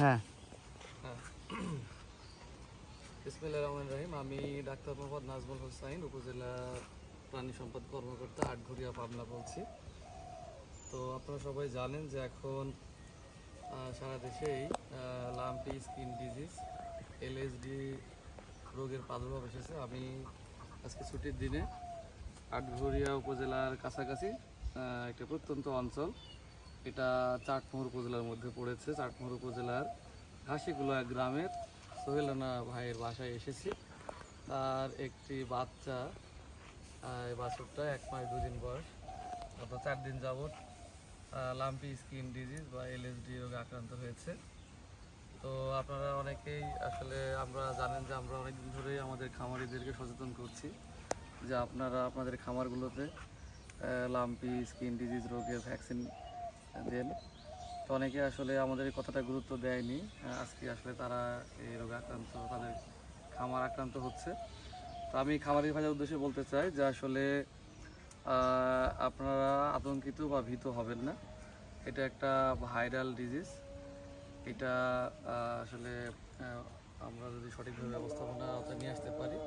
হ্যাঁ। ইসমিল্লা রহমান রহিম। আমি ডাক্তার মোহাম্মদ নাজমুল হোসাইন, উপজেলা প্রাণী সম্পদ কর্মকর্তা, আটঘরিয়া, পাবনা বলছি। তো আপনারা সবাই জানেন যে এখন সারা দেশেই লাম্পি স্কিন ডিজিজ, এলএসডি রোগের প্রাদুর্ভাব এসেছে। আমি আজকে ছুটির দিনে আটঘরিয়া উপজেলার কাছাকাছি একটা প্রত্যন্ত অঞ্চল এটা চাটমোহর উপজেলার মধ্যে পড়েছে। চাটমোহর উপজেলার ঘাসিগুলা গ্রামের সোহেলানা ভাইয়ের বাসায় এসেছি। তার একটি বাচ্চা এই বাছুরটা এক মাস দুদিন বয়স। গত চার দিন যাবৎ লাম্পি স্কিন ডিজিজ বা এলএসডি রোগে আক্রান্ত হয়েছে। তো আপনারা অনেকেই আসলে আমরা জানেন যে আমরা অনেক দিন ধরেই আমাদের খামারিদেরকে সচেতন করছি যে আপনারা আপনাদের খামারগুলোতে লাম্পি স্কিন ডিজিজ রোগের ভ্যাকসিন দেন। তো অনেকে আসলে আমাদের এই কথাটা গুরুত্ব দেয়নি। আজকে আসলে তারা এই রোগে আক্রান্ত, তাদের খামার আক্রান্ত হচ্ছে। তো আমি খামারি ভাইয়ের উদ্দেশ্যে বলতে চাই যে আসলে আপনারা আতঙ্কিত বা ভীত হবেন না। এটা একটা ভাইরাল ডিজিজ। এটা আসলে আমরা যদি সঠিকভাবে ব্যবস্থাপনা আওতায় নিয়ে আসতে পারি,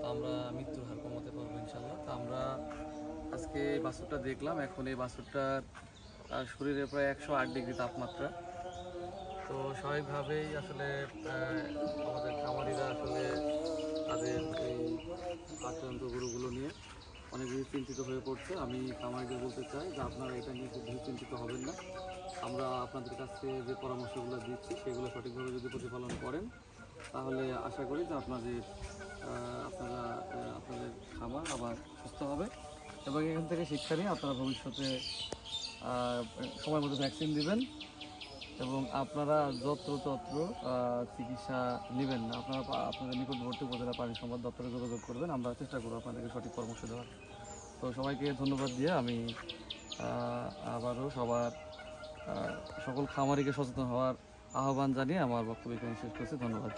তো আমরা মৃত্যুর হার কমাতে পারব ইনশাল্লাহ তো আমরা আজকে এই বাছুরটা দেখলাম। এখন এই বাছুরটার শরীরে প্রায় একশো আট ডিগ্রি তাপমাত্রা। তো স্বাভাবিকভাবেই আসলে আমাদের খামারিরা আসলে তাদের এই আক্রান্ত গরুগুলো নিয়ে অনেক বেশি চিন্তিত হয়ে পড়ছে। আমি খামারিদের বলতে চাই যে আপনারা এটা নিয়ে খুব বেশি চিন্তিত হবেন না। আমরা আপনাদের কাছে যে পরামর্শগুলো দিচ্ছি, সেগুলো সঠিকভাবে যদি প্রতিপালন করেন, তাহলে আশা করি যে আপনাদের আপনারা আপনাদের খামার আবার সুস্থ হবে এবং এখান থেকে শিক্ষা নিয়ে আপনারা ভবিষ্যতে সময় মতো ভ্যাকসিন দিবেন এবং আপনারা যত্রতত্র চিকিৎসা নেবেন না। আপনারা আপনাদের নিকটবর্তী উপজেলা প্রাণী সম্পদ দপ্তরে যোগাযোগ করবেন, আমরা চেষ্টা করব আপনাদেরকে সঠিক পরামর্শ দেওয়ার। তো সবাইকে ধন্যবাদ দিয়ে আমি আবারও সবার সকল খামারিকে সচেতন হওয়ার আহ্বান জানিয়ে আমার বক্তব্য শেষ করছি। ধন্যবাদ।